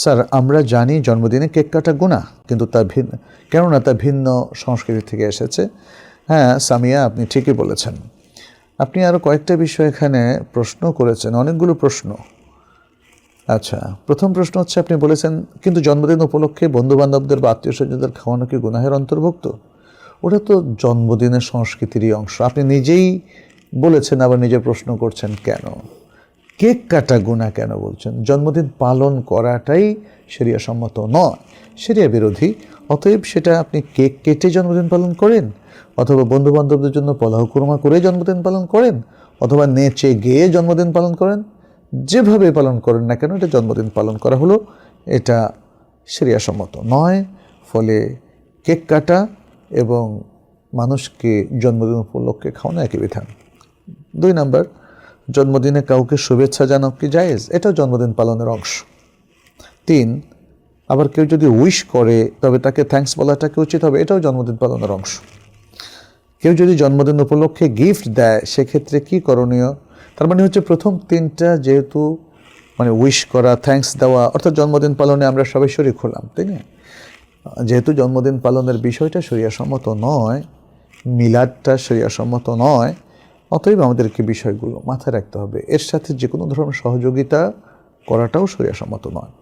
Sir, আমরা জানি জন্মদিনে কেক কাটা গুণা, কিন্তু তা ভিন্ন, কেননা তা ভিন্ন সংস্কৃতি থেকে এসেছে। হ্যাঁ সামিয়া, আপনি ঠিকই বলেছেন। আপনি আরও কয়েকটা বিষয় এখানে প্রশ্ন করেছেন, অনেকগুলো প্রশ্ন। আচ্ছা প্রথম প্রশ্ন হচ্ছে, আপনি বলেছেন, কিন্তু জন্মদিন উপলক্ষে বন্ধু বান্ধবদের বা আত্মীয় স্বজনদের খাওয়ানো কি গুনাহের অন্তর্ভুক্ত? ওটা তো জন্মদিনের সংস্কৃতিরই অংশ। আপনি নিজেই বলেছেন, আবার নিজে প্রশ্ন করছেন কেন? কেক কাটা গুণা কেন বলছেন? জন্মদিন পালন করাটাই সেরিয়া সম্মত নয়। সেরিয়া বিরোধী, অতএব সেটা আপনি কেক কেটে জন্মদিন পালন করেন, অথবা বন্ধু বান্ধবদের জন্য পলাহ কুরমা করে জন্মদিন পালন করেন, অথবা নেচে গেয়ে জন্মদিন পালন করেন, যেভাবে পালন করেন না কেন, এটা জন্মদিন পালন করা হলো, এটা সেরিয়া সম্মত নয়। ফলে কেক কাটা এবং মানুষকে জন্মদিন উপলক্ষে খাওয়ানো একই বিধান। দুই নাম্বার জন্মদিনে কাউকে শুভেচ্ছা জানাও কি জায়েজ? এটাও জন্মদিন পালনের অংশ। তিন, আবার কেউ যদি উইশ করে, তবে তাকে থ্যাঙ্কস বলাটাকে উচিত হবে? এটাও জন্মদিন পালনের অংশ। কেউ যদি জন্মদিন উপলক্ষে গিফট দেয়, সেক্ষেত্রে কি করণীয়? তার মানে হচ্ছে প্রথম তিনটা যেহেতু মানে উইশ করা, থ্যাঙ্কস দেওয়া, অর্থাৎ জন্মদিন পালনে আমরা সবাই শরিক হলাম তাই না? যেহেতু জন্মদিন পালনের বিষয়টা সম্মত নয়, মিলাদটা সম্মত নয় অতএব আমাদেরকে বিষয়গুলো মাথায় রাখতে হবে। এর সাথে যে কোনো ধরনের সহযোগিতা করাটাও সম্মত নয়।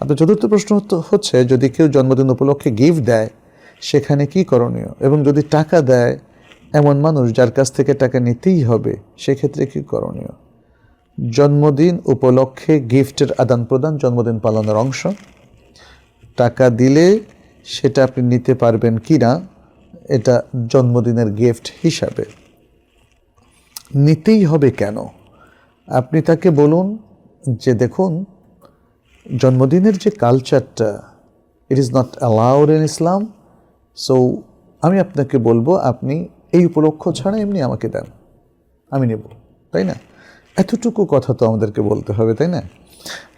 আপনার চতুর্থ প্রশ্ন হচ্ছে, যদি কেউ জন্মদিন উপলক্ষে গিফট দেয়, সেখানে কি করণীয়? এবং যদি টাকা দেয়, এমন মানুষ যার কাছ থেকে টাকা নিতেই হবে, সেক্ষেত্রে কি করণীয়? জন্মদিন উপলক্ষে গিফটের আদান প্রদান, জন্মদিন পালনের অংশ। টাকা দিলে সেটা আপনি নিতে পারবেন কি না এটা জন্মদিনের গিফট হিসাবে। নিতেই হবে কেন? আপনি তাকে বলুন যে, দেখুন, জন্মদিনের যে কালচারটা it is not allowed in Islam so আমি আপনাকে বলব, আপনি এই উপলক্ষ ছাড়া এমনি আমাকে দেন। আমি নেব, তাই না? এতটুকু কথা তো আমাদেরকে বলতে হবে, তাই না?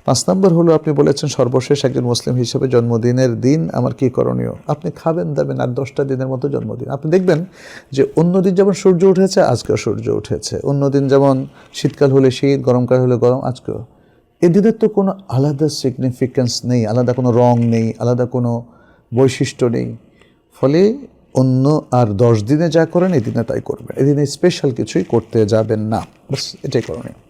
পাঁচ নম্বর হলো আপনি বলেছেন সর্বশেষ একজন মুসলিম হিসেবে জন্মদিনের দিন আমার কি করণীয়? আপনি খাবেন, দাবেন, আর দশটা দিনের মতো জন্মদিন। আপনি দেখবেন যে অন্য দিন যেমন সূর্য উঠেছে, আজকেও সূর্য উঠেছে। অন্য দিন যেমন শীতকাল হলে শীত, গরমকাল হলে গরম, আজকেও। এদিনের তো কোনো আলাদা সিগনিফিক্যান্স নেই, আলাদা কোনো রং নেই, আলাদা কোনো বৈশিষ্ট্য নেই। ফলে অন্য আর দশ দিনে যা করেন এদিনে তাই করবেন। এদিনে স্পেশাল কিছুই করতে যাবেন না। বাস এটাই করণীয়।